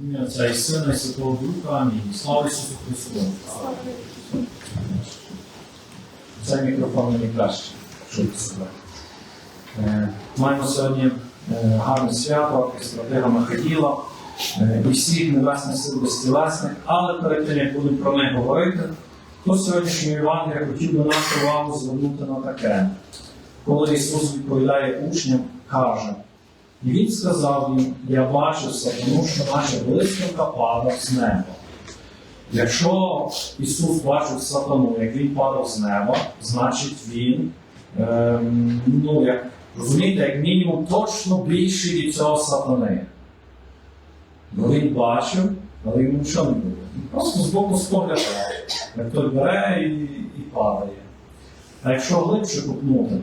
Ім'я Отця і Сина, і Святого Духа. Амінь. Слава Ісусу Христу. Цей мікрофон мені краще, щоб себе. Маємо сьогодні е, гарне свято, стратега Михаїла е, і всіх небесних сил безтілесних, але перед тим, як будемо про них говорити, то сьогоднішньої Євангелія хотів би нашу увагу звернути на таке. Коли Ісус відповідає учням, каже, і Він сказав їм, я бачив сатану, що наче блискавка падав з неба. Якщо Ісус бачив сатану, як він падав з неба, значить він, ем, ну, як, розумієте, як мінімум точно більший від цього сатани. Бо він бачив, але йому нічого не було. Він просто з боку споглядає, як той бере і, і падає. А якщо глибше купнути,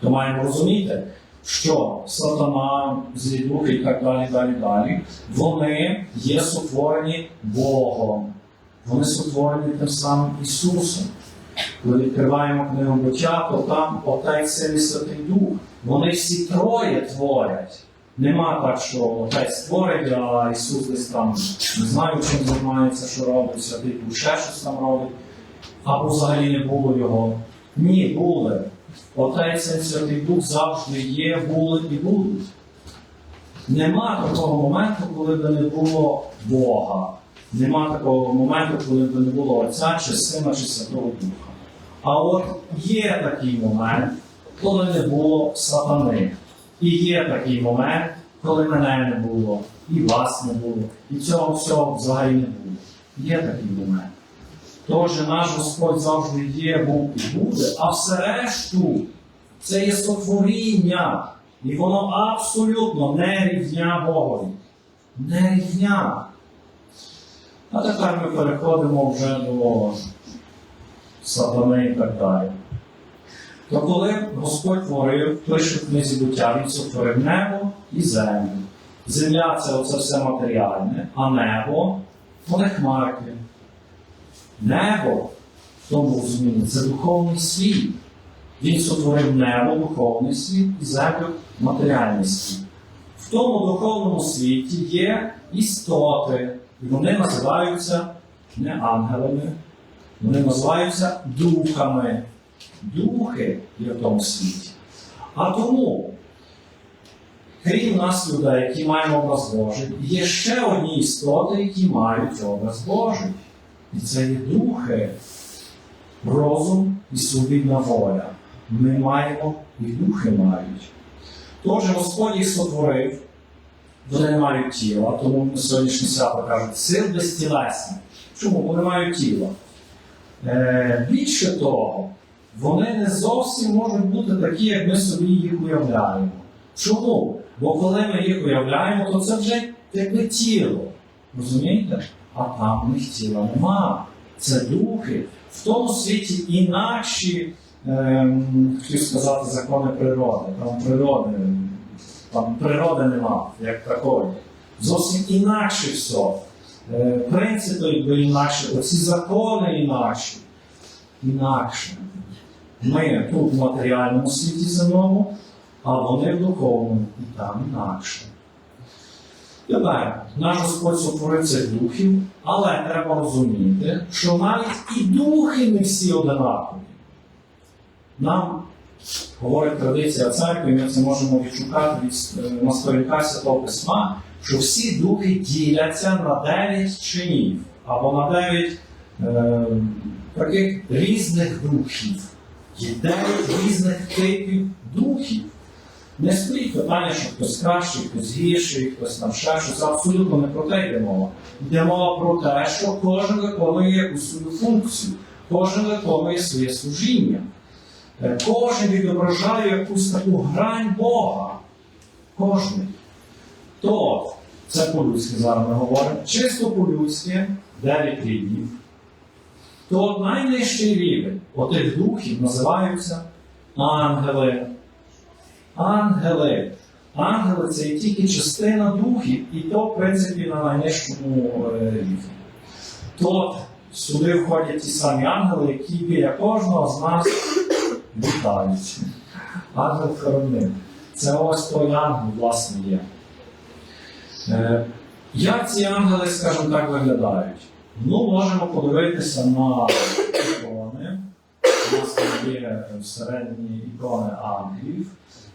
то маємо розуміти, що сатана, злі і так далі, далі, далі, вони є сотворені Богом. Вони сотворені тим самим Ісусом. Коли відкриваємо книгу буття, то там Отець Син і Святий Дух. Вони всі троє творять. Нема так, що Отець творить, а Ісус десь там не знаю, чим займається, що робить, Святий Дух ще щось там робить. Або взагалі не було його. Ні, були. Отець Святий Дух завжди є, були і будуть. Нема такого моменту, коли б не було Бога. Нема такого моменту, коли б не було Отця, чи Сина, чи Святого Духа. А от є такий момент, коли не було сатани. І є такий момент, коли мене не було, і вас не було, і цього всього взагалі не було. Є такий момент. Тож наш Господь завжди є, був і буде, а все решту це є сотворіння. І воно абсолютно не рівня Богові. Не рівня. А тепер ми переходимо вже до сатани і так далі. То коли Господь творив, пише в книзі буття, Він сотворив небо і землю. Земля це оце все матеріальне, а небо вони хмарки. Небо, в тому розумінні, це духовний світ. Він сотворив небо, духовний світ і землю матеріальний світ. В тому духовному світі є істоти, і вони називаються не ангелами, вони називаються духами. Духи є в тому світі. А тому, крім нас, людей, які маємо образ Божий, є ще одні істоти, які мають образ Божий. І це є духи, розум і свобідна воля. Ми маємо і духи мають. Тож Господь їх сотворив, вони не мають тіла, тому на сьогоднішнє свято кажуть, сил безтілесні. Чому? Вони мають тіло. Е, більше того, вони не зовсім можуть бути такі, як ми собі їх уявляємо. Чому? Бо коли ми їх уявляємо, то це вже якби тіло. Розумієте? А там в них тіла нема. Це духи. В тому світі інакші, ем, хотів сказати, закони природи. Там природи, там природи нема, як такої. Зовсім інакше все. Е, принципи якби інакші, оці закони інакші. Інакше. Ми тут в матеріальному світі земному, а вони в духовному і там інакше. Тепер наш Господь сотворив цих духів, але треба розуміти, що навіть і духи не всі одинакові. Нам говорить традиція церкви, ми це можемо відшукати від, е, Святого Письма, що всі духи діляться на 9 чинів або на 9 е, таких різних духів. Є 9 різних типів духів. Не стоїть питання, що хтось кращий, хтось гірший, хтось там ще щось. Абсолютно не про те йде мова. Йде мова про те, що кожен виконує якусь свою функцію, кожен виконує своє служіння. Е, Кожен відображає якусь таку грань Бога. Кожен. То це по-людськи зараз ми говоримо. Чисто по-людськи, 9 рівнів. То найнижчий рівень отих духів називаються ангели. Ангели. Ангели це є тільки частина духів, і то, в принципі, на найнижчому е, рівні. То сюди входять ті самі ангели, які біля кожного з нас вітають. Ангел хоронив. Це ось той ангел, власне, є. Е, Як ці ангели, скажімо так, виглядають? Ну, можемо подивитися на. У нас є всередині ікони ангелів.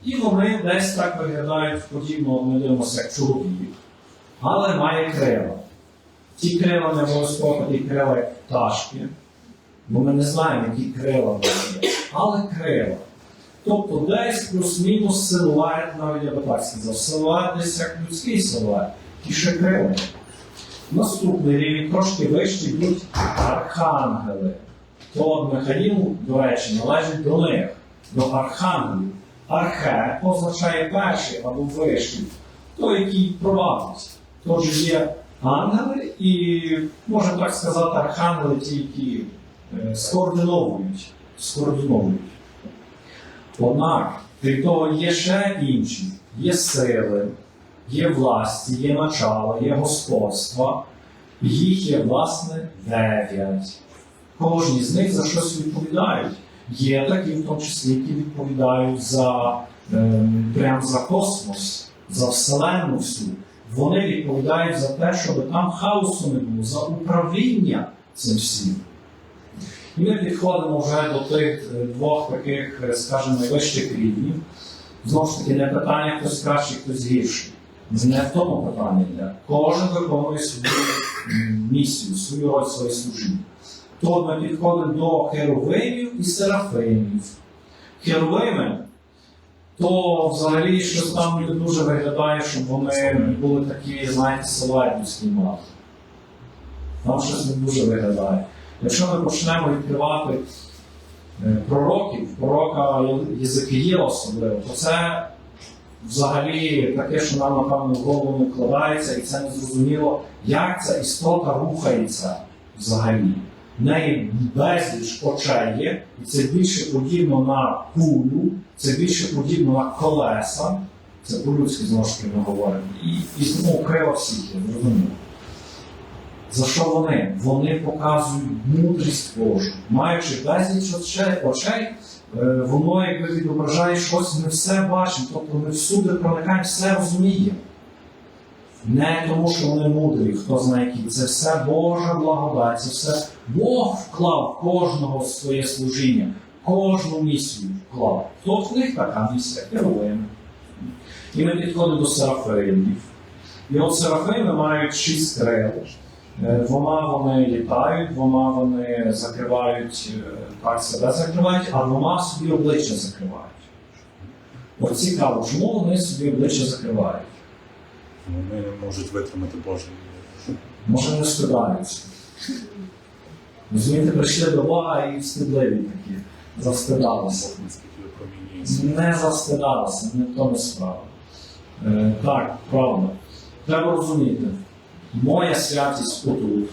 І вони десь так виглядають подібно, ми дивимося, як чоловік, але має крила. Ті крила не обов'язково такі крила, як пташки, бо ми не знаємо, які крила вони але крила. Тобто десь плюс-мінус силует, навіть я би так сказав, силует десь як людський силует, і ще крила. Наступний рівень трошки вищий йдуть архангели. То Михаїл, до речі, належить до них, до архангелів. Архе означає перший або вищий, той, який провадить. Тож є ангели і, можна так сказати, архангели ті, які е, скоординовують. скоординовують. Однак, крім того, є ще інші, є сили, є власті, є начало, є господства. Їх є, власне, дев'ять. Кожні з них за щось відповідають. Є такі, в тому числі, які відповідають за, ем, прям за космос, за Вселенну всю. Вони відповідають за те, щоб там хаосу не було, за управління цим всім. І ми підходимо вже до тих е, двох таких, е, скажімо, найвищих рівнів. Знову ж таки, не питання, хтось кращий, хтось гірший. Не в тому питання йде. Кожен виконує свою місію, свою роль, своє служіння. Тут ми підходимо до херовимів і серафимів. Херовими, то взагалі щось там не дуже виглядає, щоб вони були такі, знаєте, селебівські мати. Там щось не дуже виглядає. Якщо ми почнемо відкривати е, пророків, пророка Єзекіїла особливо, то це взагалі таке, що нам, напевно, в голову не вкладається, і це не зрозуміло, як ця істота рухається взагалі. В неї безліч очей є, і це більше подібно на кулю, це більше подібно на колеса. Це по-людськи знову ж ми говоримо. І, і тому крила всіх є, зрозуміло. За що вони? Вони показують мудрість Божу. Маючи безліч очей, очей е, воно якби відображає щось, ми все бачимо, тобто ми всюди проникаємо, все розуміємо. Не тому, що вони мудрі, хто знає які. Це все Божа благодать, це все Бог вклав кожного своє служіння, кожну місію вклав. Хто в них така місія? Героями. І ми підходимо до серафимів. І от серафими мають шість крил. Е, Двома вони літають, двома вони закривають, е, так себе закривають, а двома собі обличчя закривають. От цікаво, чому вони собі обличчя закривають? Вони можуть витримати Божий. Може не стидаються. Розумієте, прийшли до Бога і встидливі такі, випромінюється. Не завстидалися, не в тому справа. Е, так, правда. Треба розуміти, моя святість отут.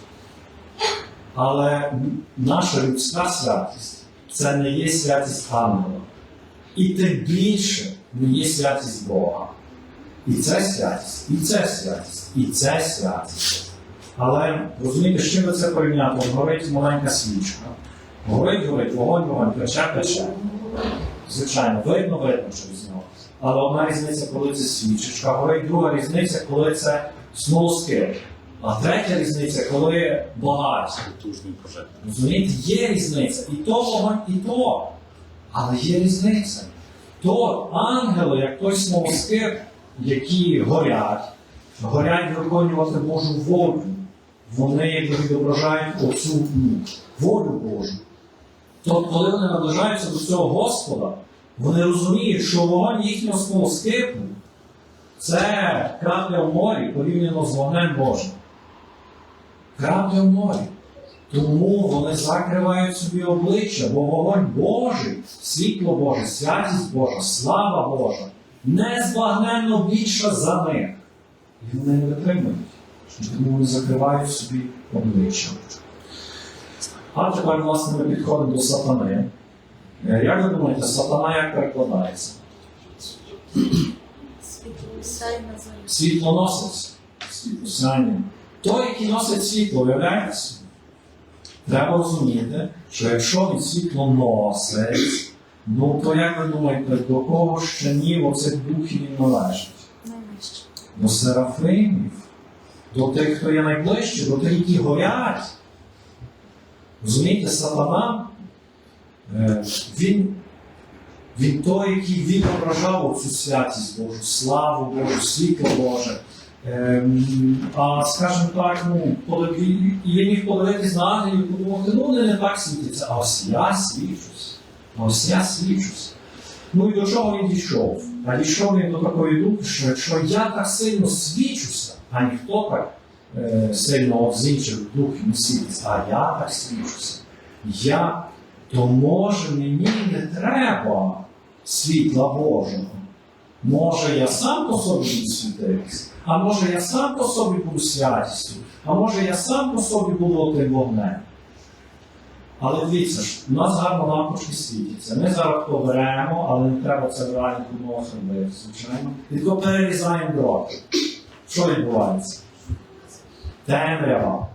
Але наша людська святість це не є святість ангела. І тим більше не є святість Бога. І це святість, і це святість, і це святість. Але розумієте, з чим ви це порівняти? От горить маленька свічка. Горить, горить, вогонь, вогонь, пече, пече. Звичайно, видно, видно через нього. Але одна різниця, коли це свічечка горить, друга різниця, коли це смолоскип. А третя різниця, коли. Потужний. Розумієте, є різниця. І то вогонь, і то. Але є різниця. То ангели, як той смолоскип, які горять, горять виконувати Божу волю. Вони відображають оцю волю Божу. Тобто, коли вони наближаються до цього Господа, вони розуміють, що вогонь їхнього смолоскипу це крапля в морі порівняно з вогнем Божим. Крапля в морі. Тому вони закривають собі обличчя, бо вогонь Божий, світло Боже, святість Божа, слава Божа незбагненно більша за них. І вони не витримують. Тому вони закривають собі обличчя. А тепер, власне, ми підходимо до сатани. Е, Як ви думаєте, сатана як перекладається? Світлоносець. Світлосяння. Той, який носить світло, виявляється. Треба розуміти, що якщо він світло носить, ну то як ви думаєте, до кого ще ні оцих духів він належить? Найвище. До серафимів. до тих, хто є найближче, до тих, які горять. Розумієте, сатана, е, він, він той, який він ображав цю святість Божу, славу Божу, світло Боже. Ем, а скажімо так, ну, подиві- я міг подивитись на ангелів і подумати, ну вони не так світяться, а ось я свічусь. Ось я свічусь. Ну і до чого він дійшов? А дійшов він до такої думки, що якщо я так сильно свічуся, а ніхто так е, сильно з інших духів не світиться, а я так свічуся, я, то може мені не треба світла Божого. Може, я сам по собі буду світитися, а може я сам по собі буду святістю, а може я сам по собі буду тим вогнем. Але дивіться у нас гарно лампочки світяться. Ми зараз поберемо, але не треба це в реальних умовах звичайно. І то перерізаємо дроти. Що відбувається? Темрява.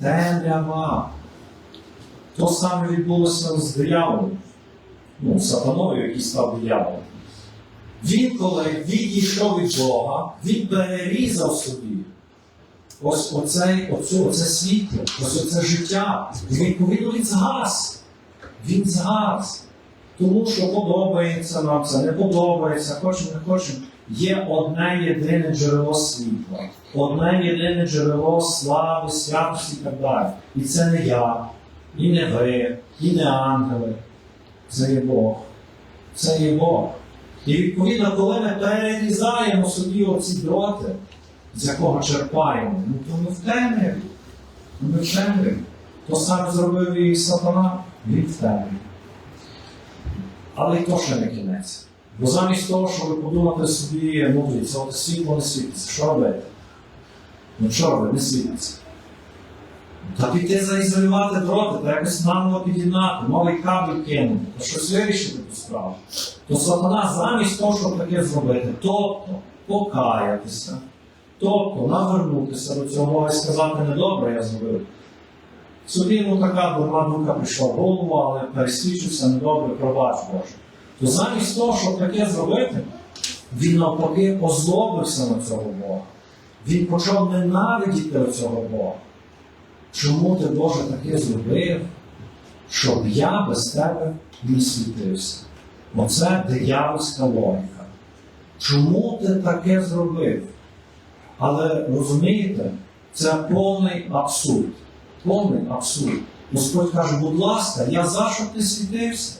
Темрява. То саме відбулося з дияволом. Ну, сатаною, який став дияволом. Він, коли відійшов від Бога, він перерізав собі ось оцей, оцю, оце світло, ось оце життя. І відповідно він згас. Він згас. Тому що подобається нам це, не подобається, хочемо, не хочемо. Є одне єдине джерело світла, одне єдине джерело слави, святості і так далі. І це не я, і не ви, і не ангели. Це є Бог. Це є Бог. І відповідно, коли ми перерізаємо собі оці дроти, з якого черпаємо, ну то ми в темряві. Ну, Ми в темряві. То саме зробив і сатана, він в темряві. Але й то ще не кінець. Бо замість того, щоб подумати собі, ну дивіться, от світло не світиться, що робити? Ну що робити, не світиться. Та піти заізолювати дроти, та якось наново під'єднати, новий кабель кинути, та щось вирішити ту справу. То сатана замість того, щоб таке зробити, тобто покаятися, тобто навернутися до цього і сказати, недобре я зробив. Собі ну, така дурна думка прийшла в голову, але пересвідчився недобре, пробач Боже. То замість того, щоб таке зробити, він навпаки озлобився на цього Бога. Він почав ненавидіти цього Бога. Чому ти, Боже, таке зробив, щоб я без тебе не світився? Оце диявольська логіка. Чому ти таке зробив? Але розумієте, це повний абсурд. Повний абсурд. Господь каже, будь ласка, я за що ти світився?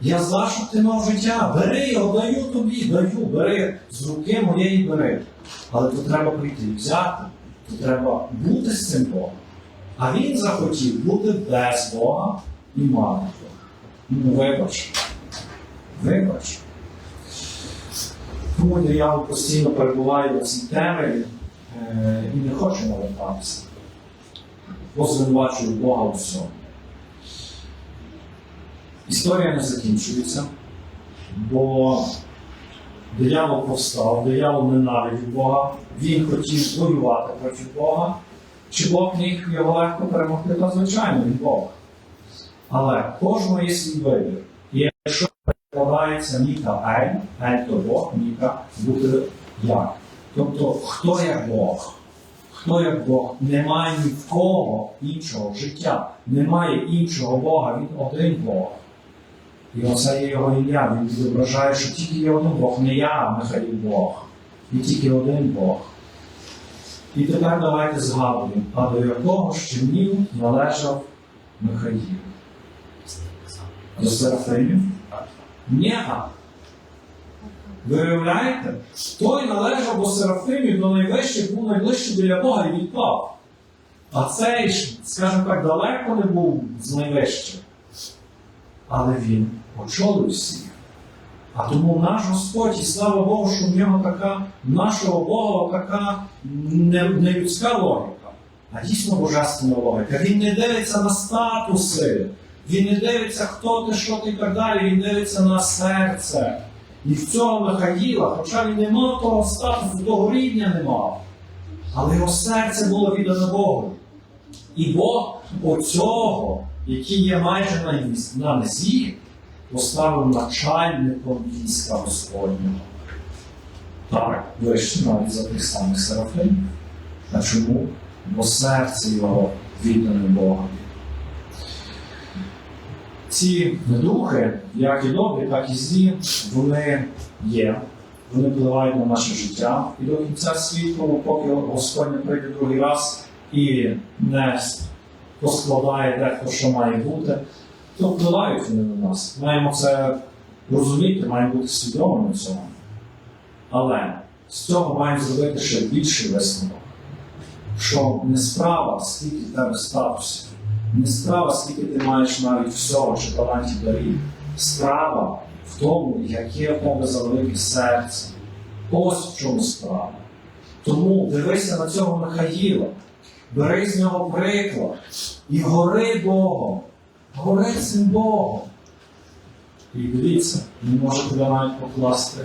Я за що ти мав життя? Бери його, даю тобі, даю, бери з руки моєї бери. Але то треба прийти взяти, то треба бути з цим Богом. А він захотів бути без Бога і мати Бога. Ну, вибач. Вибач. Тому диявол постійно перебуває у цій темряві е, і не хоче навертатися. Бо звинувачує Бога у всьому. Історія не закінчується, бо диявол повстав, диявол ненавидів Бога, він хотів воювати проти Бога. Чи Бог міг його легко перемогти? Та звичайно, він Бог. Але кожного є свій вибір. Перекладається Міка Ель, Ель то Бог, Міка бути як. Тобто, хто як Бог? Хто як Бог? Немає ні в кого іншого життя, немає іншого Бога, він один Бог. І оце є його ім'я. Він відображає, що тільки є один Бог, не я, а Михаїл Бог. І тільки один Бог. І тепер давайте згадуємо, а до якого з чинів належав Михаїл? До Серафимів? Ні. Ви уявляєте? Той належав до Серафимів, до найвищих, був найближчий біля Бога і відпав. А цей скажімо так, далеко не був з найвищих. Але він очолив всіх. А тому наш Господь, і слава Богу, що в нього така, нашого Бога така не, не людська логіка, а дійсно божественна логіка. Він не дивиться на статуси, він не дивиться, хто ти, що ти і так далі, він дивиться на серце. І в цього Михаїла, хоча він не мав того статусу, того рівня не мав, але його серце було віддане Богу. І Бог оцього, який є майже на, на низі, поставив начальником війська Господнього. Так, вище навіть за тих самих серафимів. А чому? Бо серце його віддане Бога. Ці духи, як і добрі, так і злі, вони є, вони впливають на наше життя. І до кінця світу, поки Господь не прийде другий раз і не поскладає дехто, що має бути, то впливають вони на нас. Маємо це розуміти, маємо бути свідомими цього. Але з цього маємо зробити ще більший висновок, що не справа, скільки в тебе статусів, не справа, скільки ти маєш навіть всього чи талантів дарів. Справа в тому, яке в тебе за велике серце. Ось в чому справа. Тому дивися на цього Михаїла, бери з нього приклад і гори Богом, гори цим Богом. І дивіться, він може тебе навіть покласти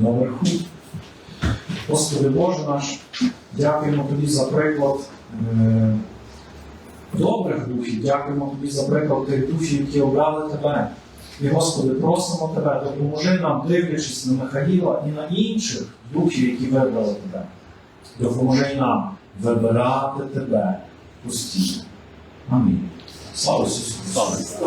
наверху. Господи Боже наш, дякуємо Тобі за приклад е, добрих духів, дякуємо Тобі за приклад тих духів, які обрали Тебе. І, Господи, просимо Тебе, допоможи нам, дивлячись на Михаїла і на інших духів, які вибрали Тебе. Допоможи нам вибирати Тебе постійно. Амінь. Слава Ісусу Слава Ісусу!